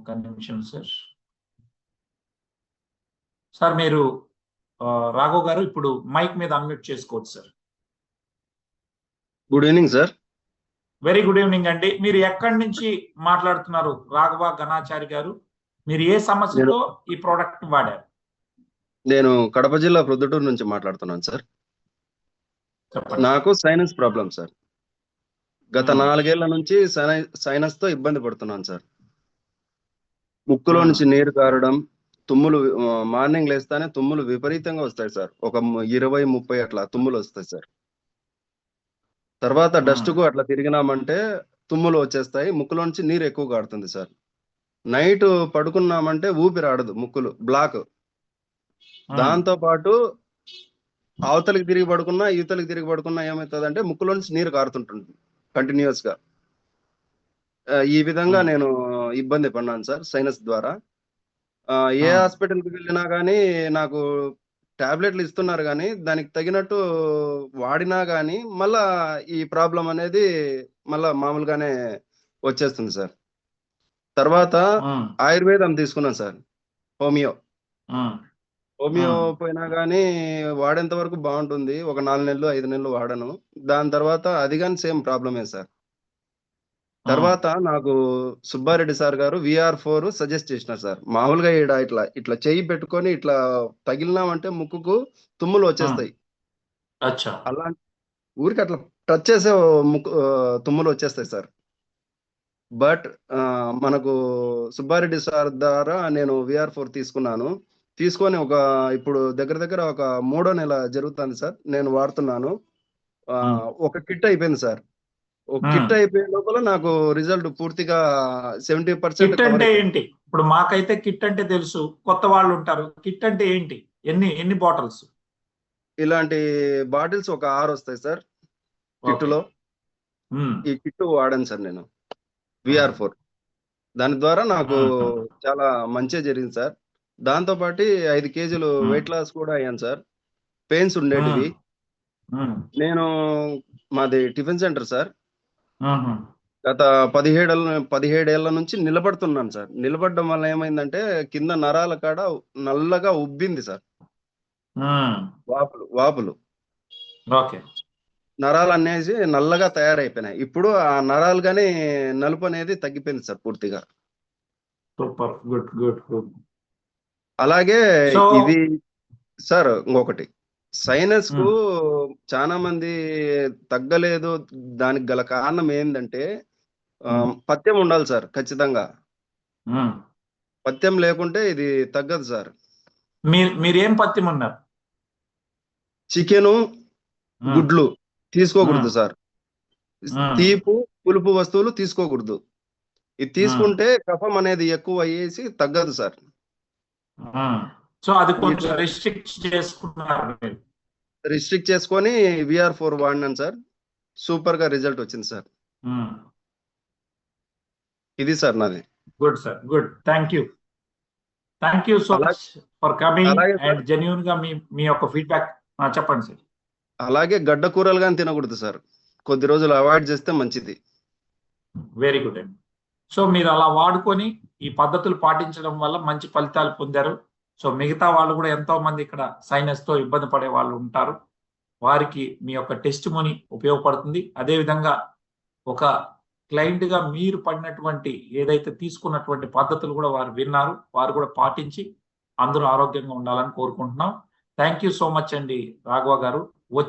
ఒక్క నిమిషం sir sir మీరు రాఘవ్ గారు ఇప్పుడు మైక్ మీద అన్మ్యూట్ చేసుకోవచ్చు sir good evening sir very good evening అండి. మీరు ఎక్కడి నుంచి మాట్లాడుతున్నారు రాఘవ గణాచారి గారు? మీరు ఏ సమస్యతో ఈ ప్రోడక్ట్ వాడారు? నేను కడప జిల్లా ప్రొద్దుటూరు నుంచి మాట్లాడుతున్నాను సార్ నాకు సైనస్ ప్రాబ్లం సార్ గత Hmm. నాలుగేళ్ళ నుంచి సైనస్తో ఇబ్బంది పడుతున్నాను సార్ ముక్కులో Hmm. నుంచి నీరు కారడం తుమ్ములు మార్నింగ్ లేస్తానే తుమ్ములు విపరీతంగా వస్తాయి సార్ ఒక ఇరవై ముప్పై అట్లా తుమ్ములు వస్తాయి సార్ తర్వాత Hmm. డస్ట్కు అట్లా తిరిగినామంటే తుమ్ములు వచ్చేస్తాయి ముక్కులో నుంచి నీరు ఎక్కువ కారుతుంది సార్ నైట్ పడుకున్నామంటే ఊపిరి ఆడదు ముక్కులు బ్లాక్ దాంతో పాటు అవతలికి తిరిగి పడుకున్నా యువతలకి తిరిగి పడుకున్నా ఏమవుతుంది అంటే ముక్కులో నుంచి నీరు కారుతుంటుంది కంటిన్యూస్గా ఈ విధంగా Hmm. నేను ఇబ్బంది పడినాను సార్ సైనస్ ద్వారా. ఏ. హాస్పిటల్కి వెళ్ళినా కానీ నాకు టాబ్లెట్లు ఇస్తున్నారు కానీ దానికి తగినట్టు వాడినా కానీ మళ్ళా ఈ ప్రాబ్లం అనేది మళ్ళా మామూలుగానే వచ్చేస్తుంది సార్. తర్వాత ఆయుర్వేదం తీసుకున్నాను సార్ హోమియో. హోమియో. పోయినా కానీ వాడేంత వరకు బాగుంటుంది ఒక నాలుగు నెలలు ఐదు నెలలు వాడను. దాని తర్వాత అది కానీ సేమ్ ప్రాబ్లమే సార్. తర్వాత నాకు సుబ్బారెడ్డి సార్ గారు విఆర్ ఫోర్ సజెస్ట్ చేసినారు సార్. మామూలుగా ఈడ ఇట్లా ఇట్లా చెయ్యి పెట్టుకొని ఇట్లా తగిలినామంటే ముక్కుకు తుమ్ములు వచ్చేస్తాయి. అచ్చా. అలా ఊరికి అట్లా టచ్ చేసే ముక్కు తుమ్ములు వచ్చేస్తాయి సార్. బట్ మనకు సుబ్బారెడ్డి సార్ ద్వారా నేను విఆర్ ఫోర్ తీసుకున్నాను. తీసుకొని ఒక ఇప్పుడు దగ్గర దగ్గర ఒక మూడో నెల జరుగుతుంది సార్. నేను వాడుతున్నాను. ఒక కిట్ అయిపోయింది సార్. కిట్ అయిపోయే లోపల నాకు రిజల్ట్ పూర్తిగా సెవెంటీ పర్సెంట్ కిట్ అంటే ఏంటి? ఇప్పుడు మాకైతే కిట్ అంటే తెలుసు కొత్త వాళ్ళు ఉంటారు. కిట్ అంటే ఏంటి? ఎన్ని ఎన్ని బాటిల్స్? ఇలాంటి బాటిల్స్ ఒక ఆరు వస్తాయి సార్ కిట్లో ఈ కిట్ వాడాను సార్ నేను విఆర్ ఫోర్. దాని ద్వారా నాకు. చాలా మంచి జరిగింది సార్. దాంతో పాటు ఐదు కేజీలు. వెయిట్ లాస్ కూడా అయ్యాను సార్. పెయిన్స్ ఉండేటివి. నేను మాది టిఫిన్ సెంటర్ సార్. గత పదిహేడేళ్ళ పదిహేడేళ్ళ నుంచి నిలబడుతున్నాను సార్. నిలబడడం వల్ల ఏమైందంటే కింద నరాల కాడ నల్లగా ఉబ్బింది సార్. వాపులు వాపులు. ఓకే. నరాలు అనేసి నల్లగా తయారైపోయినాయి. ఇప్పుడు ఆ నరాలు గాని నలుపు అనేది తగ్గిపోయింది సార్ పూర్తిగా. సూపర్. Good good good. అలాగే ఇది సార్ ఇంకొకటి. సైనస్కు చాలా మంది తగ్గలేదు దానికి గల కారణం ఏంటంటే. పథ్యం ఉండాలి సార్ ఖచ్చితంగా. పథ్యం లేకుంటే ఇది తగ్గదు సార్ మీరు పత్యం ఉన్నారు చికెను. గుడ్లు తీసుకోకూడదు. సార్. తీపు పులుపు వస్తువులు తీసుకోకూడదు ఇది తీసుకుంటే కఫం అనేది ఎక్కువ అయ్యేసి తగ్గదు సార్. సో అది కొంచెం రెస్ట్రిక్ట్ చేసుకున్నారు రిస్ట్రిక్ట్ చేసుకొని విఆర్ ఫోర్ వాడినాను సార్. సూపర్గా రిజల్ట్ వచ్చింది సార్. మ్మ్. ఇది సార్ నాది. Good sir good thank you thank you so much for coming. And జెన్యున్గా మీ మీ యొక్క ఫీడ్బ్యాక్ చెప్పండి సార్. అలాగే గడ్డ కూరలు కానీ తినకూడదు సార్. కొద్ది రోజులు అవాయిడ్ చేస్తే మంచిది. వెరీ గుడ్ అండి సో మీరు అలా వాడుకొని ఈ పద్ధతులు పాటించడం వల్ల మంచి ఫలితాలు పొందారు. సో మిగతా వాళ్ళు కూడా ఎంతో మంది ఇక్కడ సైనస్తో ఇబ్బంది పడే వాళ్ళు ఉంటారు. వారికి మీ యొక్క టెస్ట్ మనీ ఉపయోగపడుతుంది. అదే విధంగా ఒక క్లయింట్గా మీరు పడినటువంటి ఏదైతే తీసుకున్నటువంటి పద్ధతులు కూడా వారు విన్నారు వారు కూడా పాటించి అందరూ ఆరోగ్యంగా ఉండాలని కోరుకుంటున్నాం. థ్యాంక్ యూ సో మచ్ అండి రాఘవ గారు.